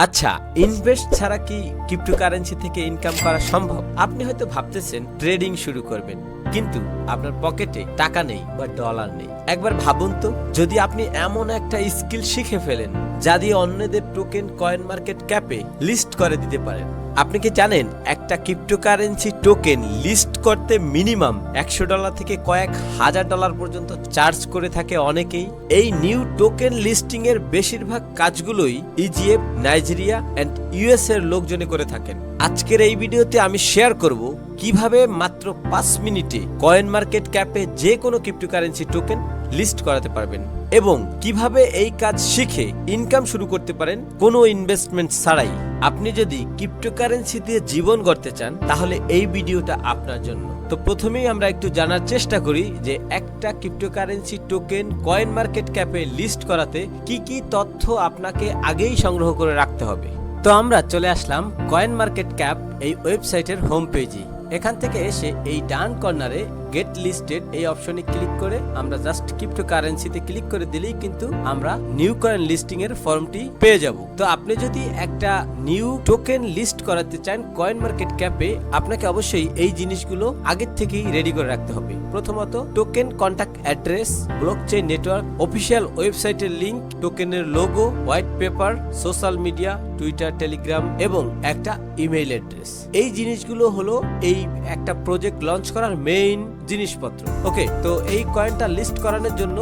আচ্ছা ইনভেস্ট ছাড়া কি ক্রিপ্টোকারেন্সি থেকে ইনকাম করা সম্ভব? আপনি হয়তো ভাবতেছেন ট্রেডিং শুরু করবেন। কিন্তু আপনার পকেটে টাকা নেই বা ডলার নেই। একবার ভাবুন তো, যদি আপনি এমন একটা স্কিল শিখে ফেলেন, যা দিয়ে অন্যদের টোকেন কয়েন মার্কেট ক্যাপে লিস্ট করে দিতে পারেন। আপনি কি জানেন, একটা ক্রিপ্টোকারেন্সি টোকেন লিস্ট করতে মিনিমাম একশো ডলার থেকে কয়েক হাজার ডলার পর্যন্ত চার্জ করে থাকে অনেকেই। এই নিউ টোকেন লিস্টিং এর বেশিরভাগ কাজগুলোই ইজিএফ নাইজেরিয়া অ্যান্ড ইউএস এর লোকজনে করে থাকেন। আজকের এই ভিডিওতে আমি শেয়ার করব কীভাবে মাত্র পাঁচ মিনিটে কয়েন মার্কেট ক্যাপে যে কোনো ক্রিপ্টোকারেন্সি টোকেন লিস্ট করাতে পারবেন। এবং কীভাবে এই কাজ শিখে ইনকাম শুরু করতে পারেন, কোনো ইনভেস্টমেন্ট ছাড়াই। আপনি যদি ক্রিপ্টোকারেন্সি দিয়ে জীবন গড়তে চান, তাহলে এই ভিডিওটা আপনার জন্য। তো প্রথমেই আমরা একটু জানার চেষ্টা করি যে একটা ক্রিপ্টোকারেন্সি টোকেন কয়েন মার্কেট ক্যাপে লিস্ট করাতে কি কি তথ্য আপনাকে আগেই সংগ্রহ করে রাখতে হবে। তো আমরা চলে আসলাম কয়েন মার্কেট ক্যাপ এই ওয়েবসাইটের হোম পেজে এখান থেকে এসে এই ডান কর্নারে গেট লিস্টেড এই অপশনে ক্লিক করে আমরা জাস্ট ক্রিপ্টো কারেন্সিতে ক্লিক করে দিলেই কিন্তু আমরা নিউ কয়েন লিস্টিং এর ফর্মটি পেয়ে যাব। তো আপনি যদি একটা নিউ টোকেন লিস্ট করাতে চান কয়েন মার্কেট ক্যাপে আপনাকে অবশ্যই এই জিনিসগুলো আগের থেকেই রেডি করে রাখতে হবে। প্রথমত token contact address blockchain network official ওয়েবসাইটের লিংক টোকেনের logo white paper social media Twitter Telegram এবং একটা ইমেইল অ্যাড্রেস এই জিনিসগুলো হলো এই একটা প্রজেক্ট লঞ্চ করার মেইন জিনিসপত্র। ওকে তো এই কয়েনটা লিস্ট করানোর জন্য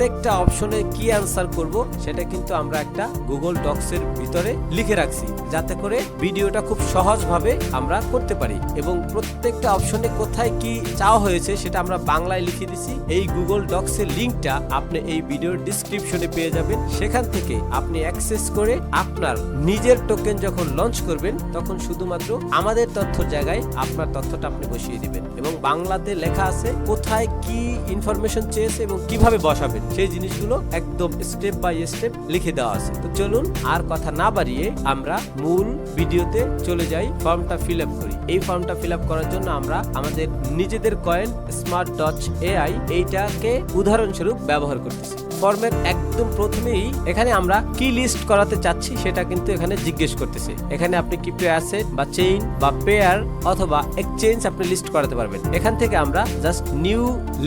প্রত্যেকটা অপশনে কি অ্যান্সার করব, সেটা কিন্তু আমরা একটা গুগল ডক্স এর ভিতরে লিখে রাখছি, যাতে করে ভিডিওটা খুব সহজভাবে আমরা করতে পারি। এবং প্রত্যেকটা অপশনে কোথায় কি চাওয়া হয়েছে, সেটা আমরা বাংলায় লিখে দিছি। এই গুগল ডক্স এর লিংকটা আপনি এই ভিডিওর ডিসক্রিপশনে পেয়ে যাবেন। সেখান থেকে আপনি অ্যাক্সেস করে আপনার নিজের টোকেন যখন লঞ্চ করবেন, তখন শুধুমাত্র আমাদের তথ্য জায়গায় আপনার তথ্যটা আপনি বসিয়ে দিবেন। এবং বাংলাতে লেখা আছে কোথায় কি ইনফরমেশন চেয়েছে এবং কীভাবে বসাবেন। সেই জিনিসগুলো একদম স্টেপ বাই স্টেপ লিখে দেওয়া আছে। তো চলুন আর কথা না বাড়িয়ে আমরা মূল ভিডিওতে চলে যাই, ফর্মটা ফিল আপ করি। এই ফর্মটা ফিল আপ করার জন্য আমরা আমাদের নিজেদের কয়েন স্মার্ট ডট এআই এইটাকে উদাহরণস্বরূপ ব্যবহার করতেছি। ফর্মের একদম প্রথমেই এখানে আমরা কি লিস্ট করাতে চাচ্ছি সেটা কিন্তু এখানে জিজ্ঞেস করতেছে। এখানে আপনি ক্রিপ্টো অ্যাসেট বা চেইন বা পেয়ার অথবা এক্সচেঞ্জ আপনি লিস্ট করাতে পারবেন। এখান থেকে আমরা just new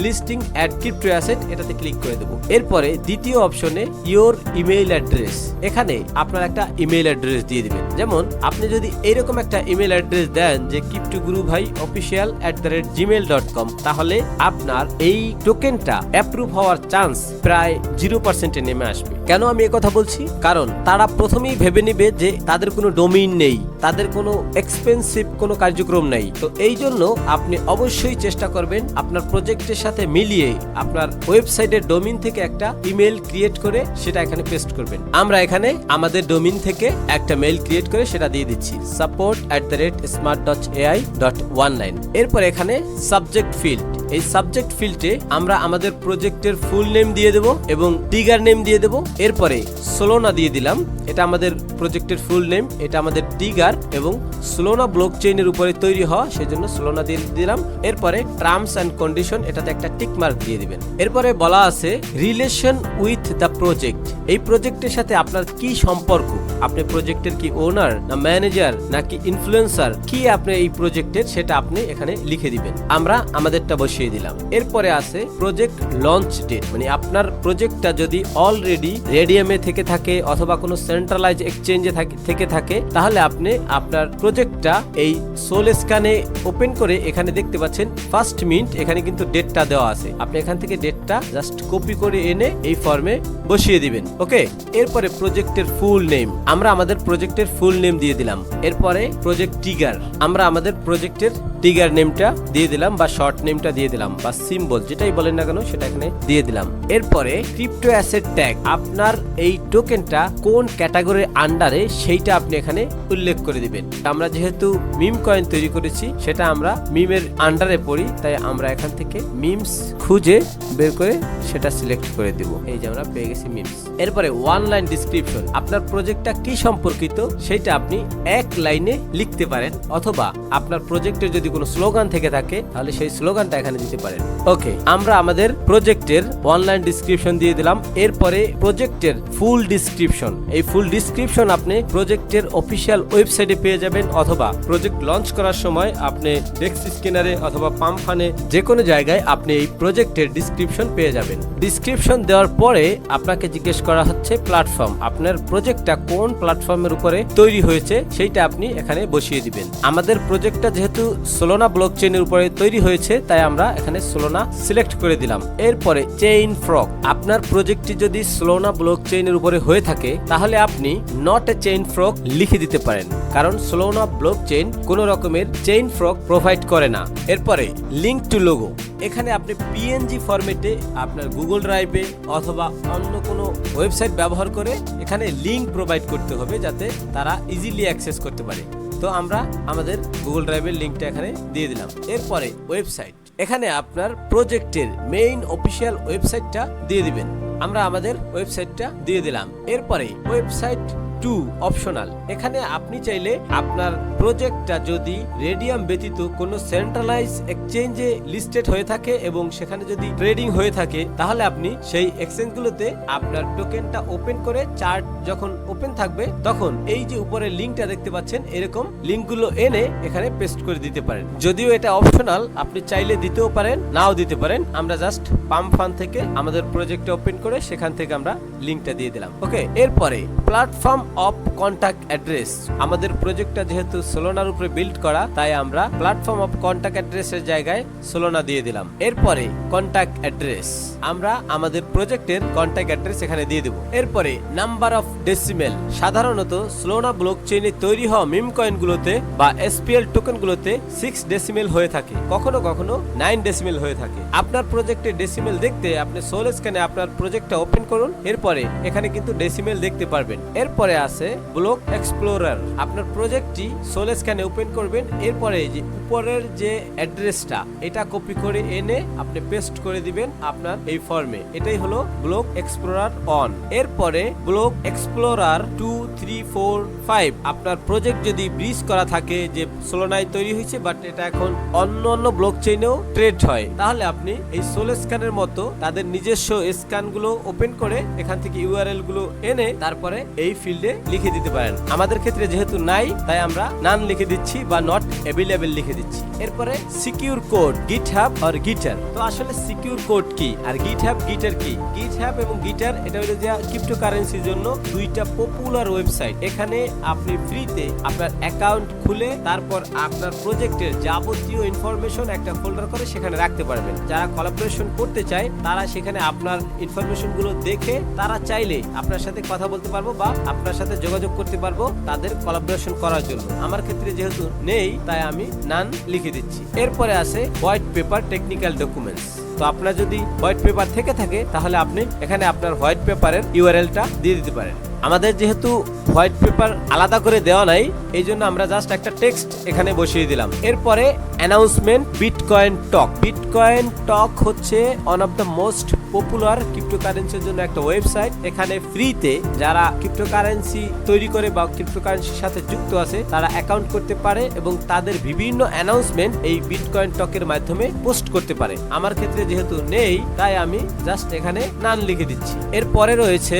listing add crypto asset এটাতে ক্লিক করে দেবো। এরপরে দ্বিতীয় অপশনে ইওর ইমেইল অ্যাড্রেস এখানে আপনার একটা ইমেইল অ্যাড্রেস দিয়ে দিবেন। যেমন আপনি যদি এরকম একটা ইমেল অ্যাড্রেস দেন যে crypto guru bhai official at the rate Gmail dot com তাহলে আপনার এই টোকেনটা অ্যাপ্রুভ হওয়ার চান্স প্রায় জিরো পার্সেন্টে নেমে আসবে। কেন আমি কথা বলছি? কারণ তারা প্রথমেই ভেবে নেবে যে তাদের কোনো ডোমিন নেই, তাদের কোনো এক্সপেন্সিভ কোনো কার্যক্রম নেই। তো এই জন্য আপনি অবশ্যই চেষ্টা করবেন আপনার প্রজেক্টের সাথে মিলিয়ে আপনার ওয়েবসাইটের ডোমিন থেকে একটা ইমেল ক্রিয়েট করে সেটা এখানে পেস্ট করবেন। আমরা এখানে আমাদের ডোমিন থেকে একটা মেল ক্রিয়েট করে সেটা দিয়ে দিচ্ছি। Support at the rate smart dot AI dot one nine এরপর এখানে সাবজেক্ট ফিল্ড এই সাবজেক্ট ফিল্ডে আমরা আমাদের প্রজেক্টের ফুল নেম দিয়ে দেব এবং টিগার নেম দিয়ে দেব। এরপরে সোলোনা দিয়ে দিলাম। এটা আমাদের প্রজেক্টের ফুল নেম এটা আমাদের টিগার এবং সোলোনা ব্লক চেইনের উপরে তৈরি হওয়া সেই জন্য সোলোনা দিয়ে দিলাম। এরপরে টার্মস অ্যান্ড কন্ডিশন এটাতে একটা টিক মার্ক দিয়ে দিবেন। এরপরে বলা আছে রিলেশন উইথ দ্য প্রজেক্ট এই প্রজেক্টের সাথে আপনার কি সম্পর্ক? আপনি প্রজেক্টের কি ওনার না ম্যানেজার নাকি ইনফ্লুয়েন্সার কি আপনি এই প্রজেক্টের সেটা আপনি এখানে লিখে দিবেন। আমরা আমাদেরটা বসিয়ে দিলাম। এরপরে আছে প্রজেক্ট লঞ্চ ডেট মানে আপনার প্রজেক্টটা যদি অলরেডি রেডিয়ামে থেকে থাকে অথবা কোনো সেন্ট্রালাইজ এক্সচেঞ্জে থেকে, থাকে তাহলে আপনি আপনার প্রজেক্টটা এই সোল স্ক্যানে ওপেন করে এখানে দেখতে পাচ্ছেন ফার্স্ট মিনিট এখানে কিন্তু ডেটটা দেওয়া আছে। আপনি এখান থেকে ডেটটা জাস্ট কপি করে এনে এই ফর্মে বসিয়ে দিবেন, ওকে? এরপরে প্রজেক্টের ফুল নেম আমরা আমাদের প্রজেক্টের ফুল নেম দিয়ে দিলাম। এরপরে প্রজেক্ট টিগার আমরা আমাদের প্রজেক্টের টিগার নেমটা দিয়ে দিলাম বা শর্ট নেমটা দিয়ে দিলাম বা সিম্বল যেটাই বলেন না কেন সেটা এখানে দিয়ে দিলাম। এরপরে ক্রিপ্টো অ্যাসেট ট্যাগ আপনার এই টোকেনটা কোন ক্যাটাগরির আন্ডারে সেইটা আপনি এখানে উল্লেখ করে দিবেন। আমরা যেহেতু মিম কয়েন তৈরি করেছি, সেটা আমরা মিমের আন্ডারে পড়ি, তাই আমরা এখান থেকে মিমস খুঁজে বের করে সেটা সিলেক্ট করে দিব। এই যে আমরা পেয়ে গেছি মিমস এরপরে ওয়ান লাইন ডিসক্রিপশন আপনার প্রজেক্টটা কি সম্পর্কিত সেটা আপনি এক লাইনে লিখতে পারেন, অথবা আপনার প্রজেক্টের যদি কোনো স্লোগান থেকে থাকে, তাহলে সেই স্লোগানটা এখানে দিতে পারেন। ওকে, আমরা আমাদের প্রজেক্টের অনলাইন ডিসক্রিপশন দিয়ে দিলাম। এরপরে প্রজেক্টের ফুল ডিসক্রিপশন এই ফুল ডিসক্রিপশন আপনি প্রজেক্টের অফিসিয়াল ওয়েবসাইটে পেয়ে যাবেন, অথবা প্রজেক্ট লঞ্চ করার সময় আপনি ডেস্ক স্ক্যানারে অথবা পাম্প ফানে যে কোনো জায়গায় আপনি এই প্রজেক্টের ডিসক্রিপশন পেয়ে যাবেন। ডিসক্রিপশন দেওয়ার পরে আপনাকে জিজ্ঞেস করা হচ্ছে প্ল্যাটফর্ম আপনার প্রজেক্টটা কোন প্ল্যাটফর্মের উপরে তৈরি হয়েছে, সেইটা আপনি এখানে বসিয়ে দিবেন। আমাদের প্রজেক্টটা যেহেতু সোলোনা ব্লক চেইনের উপরে তৈরি হয়েছে, তাই আমরা এখানে সোলোনা সিলেক্ট করে দিলাম। এরপরে চেইন ফ্রক। আপনার প্রজেক্টটি যদি সোলোনা ব্লক চেইনের উপরে হয়ে থাকে, তাহলে আপনি নট এ চেইন ফ্রক লিখে দিতে পারেন, কারণ সোলোনা ব্লক চেইন কোন রকমের চেইন ফ্রক প্রোভাইড করে না। এরপরে লিঙ্ক টু লোগো। এখানে আপনি পিএনজি ফরম্যাটে আপনার গুগল ড্রাইভে অথবা অন্য কোনো ওয়েবসাইট ব্যবহার করে এখানে লিঙ্ক প্রোভাইড করতে হবে, যাতে তারা ইজিলি অ্যাক্সেস করতে পারে। তো আমরা আমাদের গুগল ড্রাইভের লিঙ্কটা এখানে দিয়ে দিলাম। এরপরে ওয়েবসাইট এখানে আপনার প্রজেক্টের মেইন অফিসিয়াল ওয়েবসাইটটা দিয়ে দিবেন। আমরা আমাদের ওয়েবসাইটটা দিয়ে দিলাম। এরপরে ওয়েবসাইট টু অপশনাল। এখানে আপনি চাইলে আপনার প্রজেক্টটা যদি রেডিয়াম ব্যতীত কোনো সেন্ট্রালাইজ এক্সচেঞ্জে লিস্টেড হয়ে থাকে এবং সেখানে যদি ট্রেডিং হয়ে থাকে, তাহলে আপনি সেই এক্সচেঞ্জগুলোতে আপনার টোকেনটা ওপেন করে চার্ট যখন ওপেন থাকবে, তখন এই যে উপরে লিঙ্কটা দেখতে পাচ্ছেন, এরকম লিঙ্কগুলো এনে এখানে পেস্ট করে দিতে পারেন। যদিও এটা অপশনাল আপনি চাইলে দিতেও পারেন, নাও দিতে পারেন। আমরা জাস্ট পাম্প ফান থেকে আমাদের প্রজেক্টটা ওপেন করে সেখান থেকে আমরা লিঙ্কটা দিয়ে দিলাম। ওকে এরপরে প্ল্যাটফর্ম অফ কন্টাক্ট অ্যাড্রেস। আমাদের প্রজেক্টটা যেহেতু সোলোনার উপরে বিল্ড করা, তাই আমরা প্ল্যাটফর্ম অফ কন্টাক্ট অ্যাড্রেসের জায়গায় সোলোনা দিয়ে দিলাম। এরপরে কন্টাক্ট অ্যাড্রেস আমরা আমাদের প্রজেক্টের কন্টাক্ট অ্যাড্রেস এখানে দিয়ে দেব। এরপরে নাম্বার অফ ডেসিমেল সাধারণত স্লোনা ব্লক চেইনে তৈরি হওয়া মিম কয়েনগুলোতে বা এসপিএল টোকেনগুলোতে সিক্স ডেসিমেল হয়ে থাকে। কখনো কখনো নাইন ডেসিমেল হয়ে থাকে। আপনার প্রজেক্টের ডেসিমেল দেখতে আপনি সোল স্ক্যানে আপনার প্রজেক্টটা ওপেন করুন। এরপরে এখানে কিন্তু ডেসিমেল দেখতে পারবেন। এরপরে আছে ব্লক এক্সপ্লোরার। আপনার প্রজেক্টটি সোল স্ক্যানে ওপেন করবেন, এরপরে যে উপরের যে অ্যাড্রেসটা, এটা কপি করে এনে আপনি পেস্ট করে দিবেন আপনার এই ফর্মে। এটাই হলো ব্লক এক্সপ্লোরার অন এরপরে block explorer two, three, four, five. আপনার প্রজেক্ট যদি ব্রিজ করা থাকে যে সোলোনায় তৈরি হয়েছে, বাট এটা এখন অন্য অন্য ব্লক চেইনেও ট্রেড হয়, তাহলে আপনি এই সোল স্ক্যানের মতো তাদের নিজস্ব স্ক্যানগুলো ওপেন করে এখান থেকে ইউআরএলগুলো এনে তারপরে এই ফিল্ডে লিখে দিতে পারেন। আমাদের ক্ষেত্রে যেহেতু নাই, তাই আমরা নান লিখে দিচ্ছি বা নট অ্যাভেলেবেল লিখে দিচ্ছি। এরপরে সিকিউর কোড গিট হ্যাব আর গিটার তো আসলে সিকিউর কোড কি? আর গিট হ্যাব গিটার কি? গিট হ্যাব এবং গিটার এটা হলো যে ক্রিপ্টোকারেন্সির জন্য দুইটা পপুলার ওয়েবসাইট এখানে আপনি ফ্রিতে আপনার অ্যাকাউন্ট খুলে তারপর আপনার প্রজেক্টের যাবতীয় ইনফরমেশন একটা ফোল্ডার করে সেখানে রাখতে পারবেন। যারা কোলাবোরেশন করতে চায়, তারা সেখানে আপনার ইনফরমেশনগুলো দেখে তারা চাইলে আপনার সাথে কথা বলতে পারব বা আপনার সাথে যোগাযোগ করতে পারব তাদের কোলাবোরেশন করার জন্য। আমার ক্ষেত্রে যেহেতু নেই, তাই আমি নান লিখে দিচ্ছি। এরপরে আছে হোয়াইট পেপার টেকনিক্যাল ডকুমেন্টস তো আপনার যদি হোয়াইট পেপার থেকে থাকে, তাহলে আপনি এখানে আপনার হোয়াইট পেপারের ইউআরএলটা দিয়ে দিতে পারেন। আমাদের যেহেতু হোয়াইট পেপার আলাদা করে দেওয়া নাই, এই জন্য আমরা জাস্ট একটা টেক্সট এখানে বসিয়ে দিলাম। এরপরে announcement Bitcoin talk. Bitcoin talk হচ্ছে one of the most popular ক্রিপ্টোকারেন্সির জন্য একটা ওয়েবসাইট এখানে ফ্রিতে যারা ক্রিপ্টোকারেন্সি তৈরি করে বা ক্রিপ্টোকারেন্সির সাথে যুক্ত আছে, তারা অ্যাকাউন্ট করতে পারে এবং তাদের বিভিন্ন অ্যানাউন্সমেন্ট এই বিটকয়েন টকের মাধ্যমে পোস্ট করতে পারে। আমার ক্ষেত্রে যেহেতু নেই, তাই আমি জাস্ট এখানে নান লিখে দিচ্ছি। এরপরে রয়েছে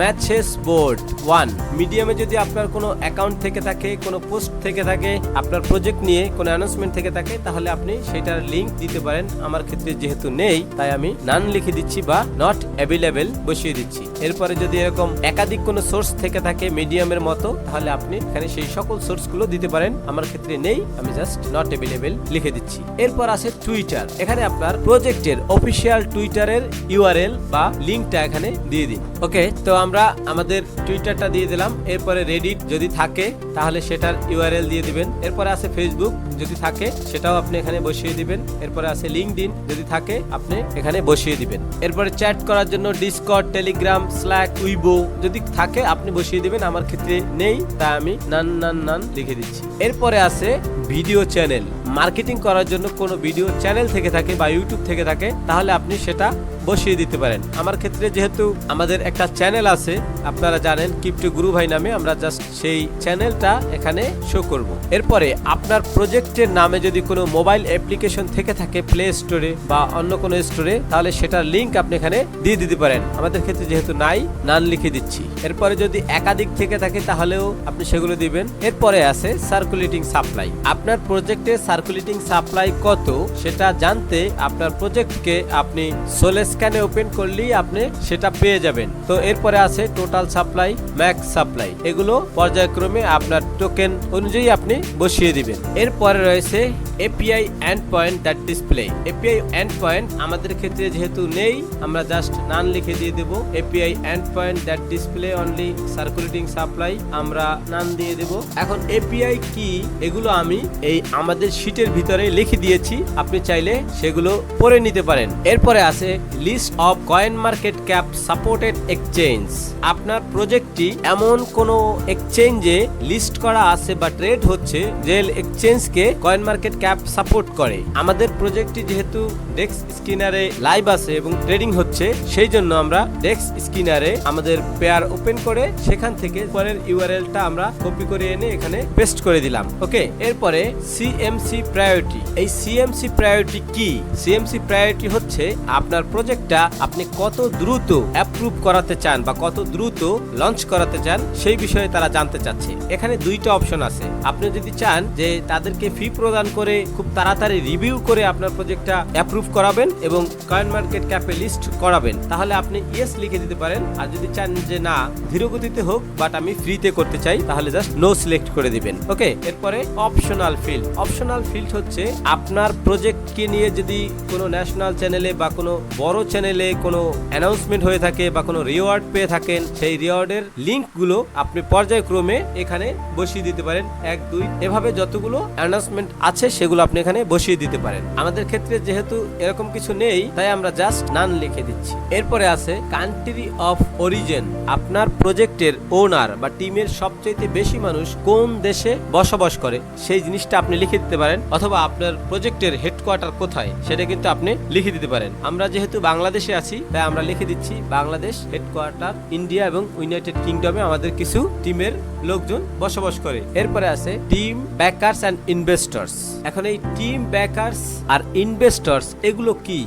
ম্যাচেস বোর্ড। ওয়ান মিডিয়ামে যদি আপনার কোনো অ্যাকাউন্ট থেকে থাকে, কোনো পোস্ট থেকে থাকে, আপনার প্রজেক্ট নিয়ে কোনো অ্যানাউন্সমেন্ট থেকে থাকে, তাহলে আপনি সেটার লিঙ্ক দিতে পারেন। আমার ক্ষেত্রে যেহেতু নেই, তাই আমি নান লিখে দিচ্ছি বা নট অ্যাভেলেবেল বসিয়ে দিচ্ছি। এরপরে যদি এরকম একাধিক কোনো সোর্স থেকে থাকে মিডিয়ামের মতো, তাহলে আপনি এখানে সেই সকল সোর্সগুলো দিতে পারেন। আমার ক্ষেত্রে নেই, আমি জাস্ট নট অ্যাভেলেবেল লিখে দিচ্ছি। এরপর আছে টুইটার এখানে আপনার প্রজেক্টের অফিসিয়াল টুইটারের ইউআরএল বা লিঙ্কটা এখানে দিয়ে দিন। ওকে তো আমরা আমাদের টুইটারটা দিয়ে দিলাম। এরপরে রেডিট যদি থাকে, তাহলে সেটার ইউআরএল দিয়ে দিবেন। এরপরে আছে ফেসবুক যদি থাকে, সেটাও আপনি এখানে বসিয়ে দিবেন। এরপরে আছে লিঙ্কডিন যদি থাকে, আপনি এখানে বসিয়ে দিবেন। এরপরে চ্যাট করার জন্য ডিসকর্ড টেলিগ্রাম স্ল্যাক উইবো যদি থাকে, আপনি বসিয়ে দিবেন। আমার ক্ষেত্রে নেই তা আমি নান নান নান লিখে দিচ্ছি। এরপরে আছে ভিডিও চ্যানেল মার্কেটিং করার জন্য কোনো ভিডিও চ্যানেল থেকে থাকে বা ইউটিউব থেকে থাকে, তাহলে আপনি সেটা বসিয়ে দিতে পারেন। আমার ক্ষেত্রে যেহেতু আমাদের একটা চ্যানেল আছে, আপনারা জানেন কিপ্টু গুরু ভাই নামে, আমরা জাস্ট সেই চ্যানেলটা এখানে শো করব। এরপরে আপনার প্রজেক্টের নামে যদি কোনো মোবাইল অ্যাপ্লিকেশন থেকে থাকে প্লে স্টোরে বা অন্য কোনো স্টোরে তাহলে সেটার লিংক আপনি এখানে দিয়ে দিতে পারেন। আমাদের ক্ষেত্রে যেহেতু নাই নান লিখে দিচ্ছি। এরপরে যদি একাধিক থেকে থাকে, তাহলেও আপনি সেগুলো দিবেন। এরপরে আছে সার্কুলেটিং সাপ্লাই আপনার প্রজেক্টে সার্কুলেটিং সাপ্লাই কত, সেটা জানতে আপনার প্রজেক্টকে আপনি সোলে স্ক্যানে ওপেন করলেই আপনি সেটা পেয়ে যাবেন। তো এরপরে আছে টোটাল সাপ্লাই ম্যাক্স সাপ্লাই এগুলো পর্যায়ক্রমে আপনার টোকেন অনুযায়ী আপনি বসিয়ে দিবেন। এরপরে রয়েছে API end point that display API end point আমাদের ক্ষেত্রে যেহেতু নেই, আমরা জাস্ট নান লিখে দিয়ে দেব। API end point that display only circulating supply আমরা নান দিয়ে দেব। এখন এপিআই কি, এগুলো আমি এই আমাদের শীটের ভিতরে লিখে দিয়েছি। আপনি চাইলে সেগুলো পড়ে নিতে পারেন। এরপরে আছে list of coin market cap supported exchange. আপনার প্রজেক্টটি এমন কোন এক্সচেঞ্জে লিস্ট করা আছে বা ট্রেড হচ্ছে যে এক্সচেঞ্জকে কয়েন মার্কেট ক্যাপ সাপোর্ট করে। আমাদের প্রজেক্টটি যেহেতু ডেক্স স্ক্রিনারে লাইভ আছে এবং ট্রেডিং হচ্ছে, সেই জন্য আমরা ডেক্স স্কিনারে আমাদের পেয়ার ওপেন করে সেখান থেকে পরের ইউআরএলটা আমরা কপি করে এনে এখানে পেস্ট করে দিলাম। ওকে এরপরে সিএমসি প্রায়োরিটি এই সিএমসি প্রায়োরিটি কি? সিএমসি প্রায়োরিটি হচ্ছে আপনার প্রজেক্টটা আপনি কত দ্রুত অ্যাপ্রুভ করাতে চান বা কত দ্রুত লঞ্চ করাতে চান, সেই বিষয়ে তারা জানতে চাচ্ছে। এখানে দুইটা অপশন আছে। আপনি যদি চান যে তাদেরকে ফি প্রদান করে খুব তাড়াতাড়ি রিভিউ করে আপনার প্রজেক্টটা অ্যাপ্রুভ করাবেন এবং কয়েন মার্কেট ক্যাপে লিস্ট করাবেন। তাহলে আপনি ইয়েস লিখে দিতে পারেন। আর যদি চান যে না, ধীরগতিতে হোক বাট আমি ফ্রিতে করতে চাই, তাহলে জাস্ট নো সিলেক্ট করে দিবেন। ওকে এরপরে অপশনাল ফিল্ড অপশনাল ফিল্ড হচ্ছে আপনার প্রজেক্টকে নিয়ে যদি কোনো ন্যাশনাল চ্যানেলে বা কোনো বড় চ্যানেলে কোনো অ্যানাউন্সমেন্ট হয়ে থাকে বা কোনো রিওয়ার্ড পেয়ে থাকেন, সেই রিওয়ার্ডের লিঙ্কগুলো আপনি পর্যায়ক্রমে এখানে বসিয়ে দিতে পারেন। এক, দুই, এভাবে যতগুলো অ্যানাউন্সমেন্ট আছে, সেগুলো আপনি এখানে বসিয়ে দিতে পারেন। আমাদের ক্ষেত্রে যেহেতু এরকম কিছু নেই, তাই আমরা জাস্ট নান লিখে দিচ্ছি। এরপরে আছে কান্ট্রি অফ অরিজিন আপনার প্রজেক্টের ওনার বা টিমের সবচেয়ে বেশি মানুষ কোন দেশে বসবাস করে, সেই জিনিসটা আপনি লিখে দিতে পারেন, অথবা আপনার প্রজেক্টের হেডকোয়ার্টার কোথায়, সেটা কিন্তু আপনি লিখে দিতে পারেন। আমরা যেহেতু বাংলাদেশে আছি, তাই আমরা লিখে দিচ্ছি, বাংলাদেশ হেডকোয়ার্টার ইন্ডিয়া এবং ইউনাইটেড কিংডমে আমাদের কিছু টিমের লোকজন বসবাস করে। এরপরে আছে টিম ব্যাকার্স অ্যান্ড ইনভেস্টর্স এখন এই টিম ব্যাকার্স আর ইনভেস্টর্স এগুলো কি?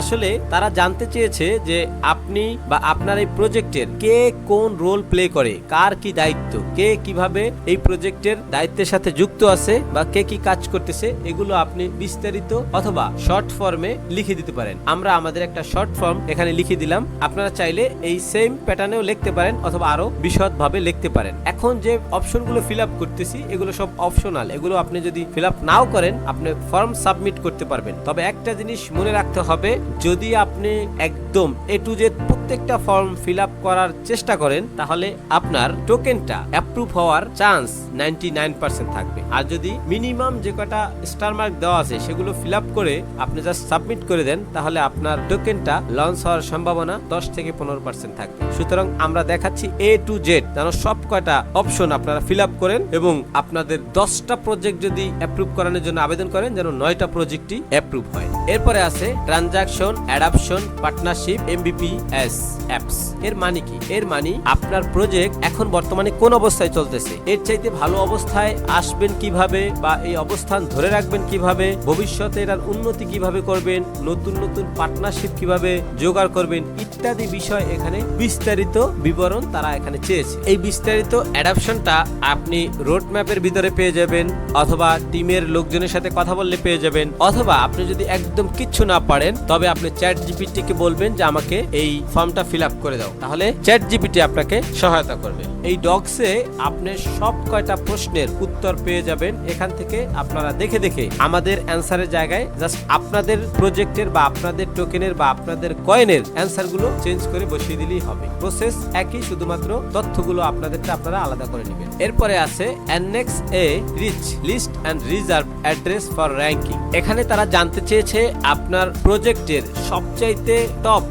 আসলে তারা জানতে চেয়েছে যে আপনি বা আপনার এই প্রজেক্টের কে কোন রোল প্লে করে, কার কি দায়িত্ব, কে কীভাবে এই প্রজেক্টের দায়িত্বের সাথে যুক্ত আছে বা কে কি কাজ করতেছে, এগুলো আপনি বিস্তারিত অথবা শর্ট ফর্মে লিখে দিতে পারেন। আমরা আমাদের একটা শর্ট ফর্ম এখানে লিখে দিলাম। আপনারা চাইলে এই সেম প্যাটার্নেও লিখতে পারেন অথবা আরও বিশদভাবে লিখতে পারেন। এখন যে অপশনগুলো ফিল আপ করতেছি, এগুলো সব অপশনাল। এগুলো আপনি যদি ফিল আপ নাও করেন, আপনি ফর্ম সাবমিট করতে পারবেন। তবে একটা জিনিস মনে রাখতে হবে যদি আপনি একদম এ টু জেড প্রত্যেকটা ফর্ম ফিল আপ করার চেষ্টা করেন, তাহলে আপনার টোকেনটা অ্যাপ্রুভ হওয়ার চান্স নাইনটি নাইন পার্সেন্ট থাকবে। আর যদি মিনিমাম যে কটা স্টার মার্ক দেওয়া আছে, সেগুলো ফিল আপ করে আপনি জাস্ট সাবমিট করে দেন, তাহলে আপনার টোকেনটা লঞ্চ হওয়ার সম্ভাবনা দশ থেকে পনেরো পার্সেন্ট থাকবে। সুতরাং আমরা দেখাচ্ছি এ টু জেড যেন সব কয়টা অপশন আপনারা ফিল আপ করেন এবং আপনাদের দশটা প্রজেক্ট যদি অ্যাপ্রুভ করানোর জন্য আবেদন করেন, যেন নয়টা প্রজেক্টই অ্যাপ্রুভ হয়। এরপরে আছে transaction, adoption, partnership MBP S apps. এর মানে কি? এর মানে আপনার প্রজেক্ট এখন বর্তমানে কোন অবস্থায় চলতেছে? এর চাইতে ভালো অবস্থায় আসবেন কীভাবে বা এই অবস্থান ধরে রাখবেন কীভাবে? ভবিষ্যতে এর উন্নতি কীভাবে করবেন? নতুন নতুন পার্টনারশিপ কীভাবে জোগাড় করবেন? ইত্যাদি বিষয় এখানে বিস্তারিত বিবরণ তারা এখানে চেয়েছে। এই বিস্তারিত অ্যাডাপশনটা আপনি রোড ম্যাপের ভিতরে পেয়ে যাবেন অথবা টিমের লোকজনের সাথে কথা বললে পেয়ে যাবেন। অথবা আপনি যদি একদম কিচ্ছু না পারেন, তবে আপনি চ্যাট জিপিটিকে বলবেন যে আমাকে এই ফর্মটা ফিল আপ করে দাও। তাহলে চ্যাট জিপিটি আপনাকে সহায়তা করবে। এই ডগসে আপনি সব কয়টা প্রশ্নের উত্তর পেয়ে যাবেন, এখান থেকে আপনারা দেখে দেখে আমাদের অ্যান্সারের জায়গায় জাস্ট আপনাদের প্রজেক্টের বা আপনাদের টোকেনের বা আপনাদের কয়েনের অ্যান্সারগুলো চেঞ্জ করে বসিয়ে দিলেই হবে। প্রসেস একই, শুধুমাত্র তথ্যগুলো আপনাদেরটা আপনারা আলাদা করে নেবেন। এরপরে আছে annex A rich list and reserve address for ranking. এখানে তারা জানতে চেয়েছে আপনার প্রজেক্টের সবচাইতে টপ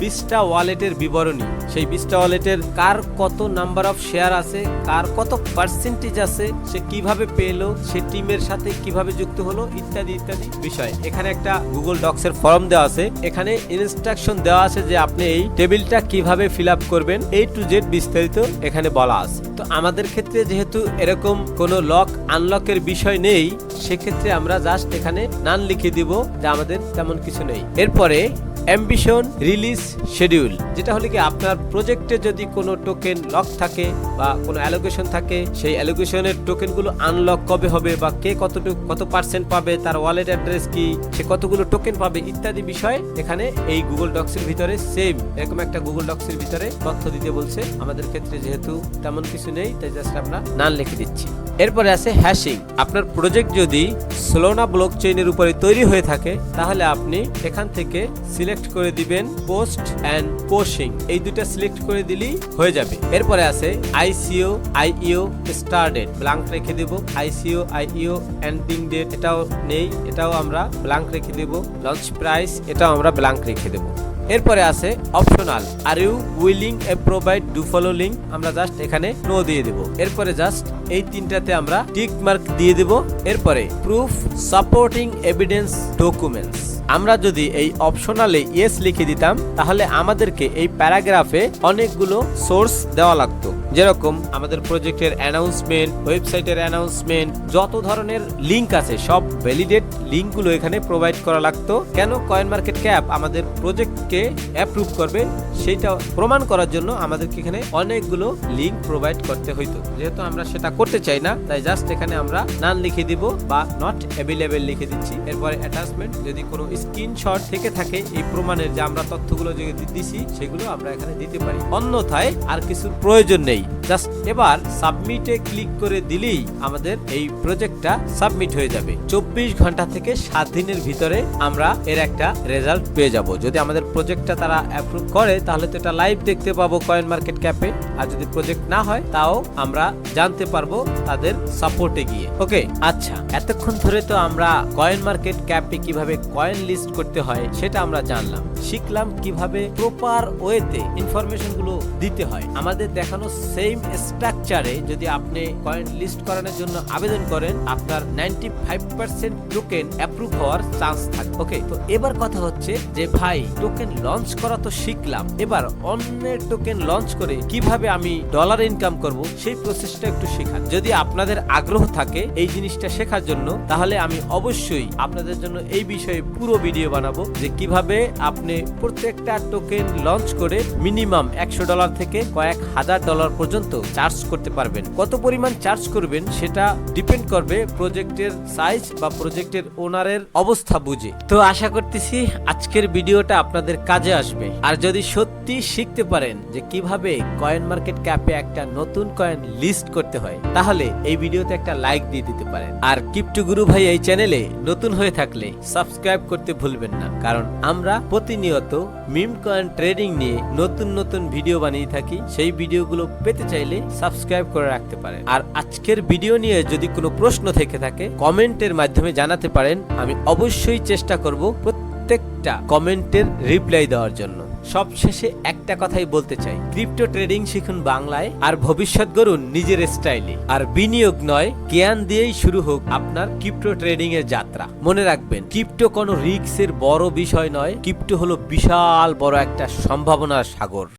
বিশটা ওয়ালেটের বিবরণী। সেই বিশটা ওয়ালেটের কার কত নাম্বার অফ শেয়ার আছে, কার কত পার্সেন্টেজ আছে, সে কীভাবে পেল, সে টিমের সাথে কীভাবে যুক্ত হলো, ইত্যাদি ইত্যাদি বিষয়। এখানে একটা গুগল ডক্স এর ফর্ম দেওয়া আছে। এখানে ইনস্ট্রাকশন দেওয়া আছে যে আপনি এই টেবিলটা কীভাবে ফিল আপ করবেন এই টু জেড বিস্তারিত এখানে বলা আছে। তো আমাদের ক্ষেত্রে যেহেতু এরকম কোনো লক আনলকের বিষয় নেই, সেক্ষেত্রে আমরা জাস্ট এখানে নান লিখে দিব, যে আমাদের তেমন কিছু নেই। এরপরে অ্যাম্বিশন রিলিজ শিডিউল যেটা হলো কি আপনার প্রজেক্টে যদি কোনো টোকেন লক থাকে বা কোনো অ্যালোকেশন থাকে, সেই অ্যালোকেশনের টোকেনগুলো আনলক কবে হবে বা কে কতটুকু, কত পার্সেন্ট পাবে, তার ওয়ালেট অ্যাড্রেস কি, সে কতগুলো টোকেন পাবে ইত্যাদি বিষয় এখানে এই গুগল ডক্সের ভিতরে সেম এরকম একটা গুগল ডক্সের ভিতরে তথ্য দিতে বলছে। আমাদের ক্ষেত্রে যেহেতু তেমন কিছু নেই, তাই জাস্ট আমরা নান লিখে দিচ্ছি। এরপরে আছে হ্যাশিং আপনার প্রজেক্ট যদি সোলোনা ব্লক চেইনের উপরে তৈরি হয়ে থাকে, তাহলে আপনি এখান থেকে সিলেক্ট করে দিবেন পোস্ট অ্যান্ড পোশিং এই দুটা সিলেক্ট করে দিলেই হয়ে যাবে। এরপরে আছে আইসিও আইইও স্টার্টেড ব্ল্যাঙ্ক রেখে দেব। আইসিও আইইও এন্ডিং ডেট এটাও নেই। এটাও আমরা ব্ল্যাঙ্ক রেখে দেব। লঞ্চ প্রাইস এটাও আমরা ব্ল্যাঙ্ক রেখে দেব। এরপরে আছে optional are you willing a provide do follow link আমরা জাস্ট এখানে নো দিয়ে দেব। এরপরে জাস্ট এই তিনটাতে আমরা টিক মার্ক দিয়ে দেব। এরপরে প্রুফ সাপোর্টিং এভিডেন্স ডকুমেন্টস আমরা যদি এই অপশনালে ইয়েস লিখে দিতাম, তাহলে আমাদেরকে এই প্যারাগ্রাফে অনেকগুলো সোর্স দেওয়া লাগতো। যেরকম আমাদের প্রজেক্টের অ্যানাউন্সমেন্ট ওয়েবসাইটের অ্যানাউন্সমেন্ট যত ধরনের লিংক আছে, সব ভ্যালিডেট লিঙ্কগুলো এখানে প্রোভাইড করা লাগতো। কেন কয়েন মার্কেট ক্যাপ আমাদের প্রজেক্টকে অ্যাপ্রুভ করবে, সেটা প্রমাণ করার জন্য আমাদেরকে এখানে অনেকগুলো লিঙ্ক প্রোভাইড করতে হইতো। যেহেতু আমরা সেটা করতে চাই না, তাই জাস্ট এখানে আমরা নান লিখে দিব বা নট অ্যাভেলেবেল লিখে দিচ্ছি। এরপরে অ্যাটাচমেন্ট যদি কোনো স্ক্রিনশট থেকে থাকে, এই প্রমাণের যে আমরা তথ্যগুলো যদি দিছি, সেগুলো আমরা এখানে দিতে পারি। অন্যথায় আর কিছুর প্রয়োজন নেই। জাস্ট এবার সাবমিটে ক্লিক করে দিলেই আমাদের এই প্রজেক্টটা সাবমিট হয়ে যাবে। চব্বিশ ঘণ্টা থেকে সাত দিনের ভিতরে আমরা এর একটা রেজাল্ট পেয়ে যাব। যদি আমাদের প্রজেক্টটা তারা অ্যাপ্রুভ করে, তাহলে তো এটা লাইভ দেখতে পাবো কয়েন মার্কেট ক্যাপে আর যদি প্রজেক্ট না হয়, তাও আমরা জানতে পারব তাদের সাপোর্টে গিয়ে। ওকে আচ্ছা এতক্ষণ ধরে তো আমরা কয়েন মার্কেট ক্যাপে কীভাবে কয়েন লিস্ট করতে হয় সেটা আমরা জানলাম। শিখলাম কীভাবে প্রপার ওয়েতে ইনফরমেশনগুলো দিতে হয়। আমাদের দেখানো সেম স্ট্রাকচারে যদি আপনি কয়েন লিস্ট করানোর জন্য আবেদন করেন, আপনার ninety five percent token approve হওয়ার চান্স থাকে ওকে তো এবার কথা হচ্ছে যে ভাই টোকেন লঞ্চ করা তো শিখলাম। এবার অন্যের টোকেন লঞ্চ করে কীভাবে আমি ডলার ইনকাম করব, সেই প্রসেসটা একটু শেখান। যদি আপনাদের আগ্রহ থাকে এই জিনিসটা শেখার জন্য, তাহলে আমি অবশ্যই আপনাদের জন্য এই বিষয়ে পুরো ভিডিও বানাবো যে কীভাবে আপনি প্রত্যেকটা টোকেন লঞ্চ করে মিনিমাম একশো ডলার থেকে কয়েক হাজার ডলার পর্যন্ত চার্জ করতে পারবেন। কত পরিমাণ চার্জ করবেন সেটা ডিপেন্ড করবে প্রজেক্টের সাইজ বা প্রজেক্টের ওনারের অবস্থা বুঝে। তো আশা করতেছি আজকের ভিডিওটা আপনাদের কাজে আসবে। আর যদি সত্যি শিখতে পারেন যে কীভাবে কয়েন মার্কেট ক্যাপে একটা নতুন কয়েন লিস্ট করতে হয় তাহলে এই ভিডিওতে একটা লাইক দিয়ে দিতে পারেন। আর কিপটু গুরু ভাই এই চ্যানেলে নতুন হয়ে থাকলে সাবস্ক্রাইব করতে ভুলবেন না। কারণ আমরা প্রতিনিয়ত মিম কয়েন ট্রেডিং নিয়ে নতুন নতুন ভিডিও বানিয়ে থাকি। সেই ভিডিওগুলো পেতে চাইলে সাবস্ক্রাইব করে রাখতে পারেন। আর আজকের ভিডিও নিয়ে যদি কোনো প্রশ্ন থেকে থাকে, কমেন্টের মাধ্যমে জানাতে পারেন। আমি অবশ্যই চেষ্টা করব প্রত্যেকটা কমেন্টের রিপ্লাই দেওয়ার জন্য। সবশেষে একটা কথাই বলতে চাই। ক্রিপ্টো ট্রেডিং শিখুন বাংলায়, আর ভবিষ্যৎ গড়ুন নিজের স্টাইলে। আর বিনিয়োগ নয়, জ্ঞান দিয়েই শুরু হোক আপনার ক্রিপ্টো ট্রেডিং এর যাত্রা। মনে রাখবেন, ক্রিপ্টো কোনো রিস্কের বড় বিষয় নয়, ক্রিপ্টো হলো বিশাল বড় একটা সম্ভাবনার সাগর।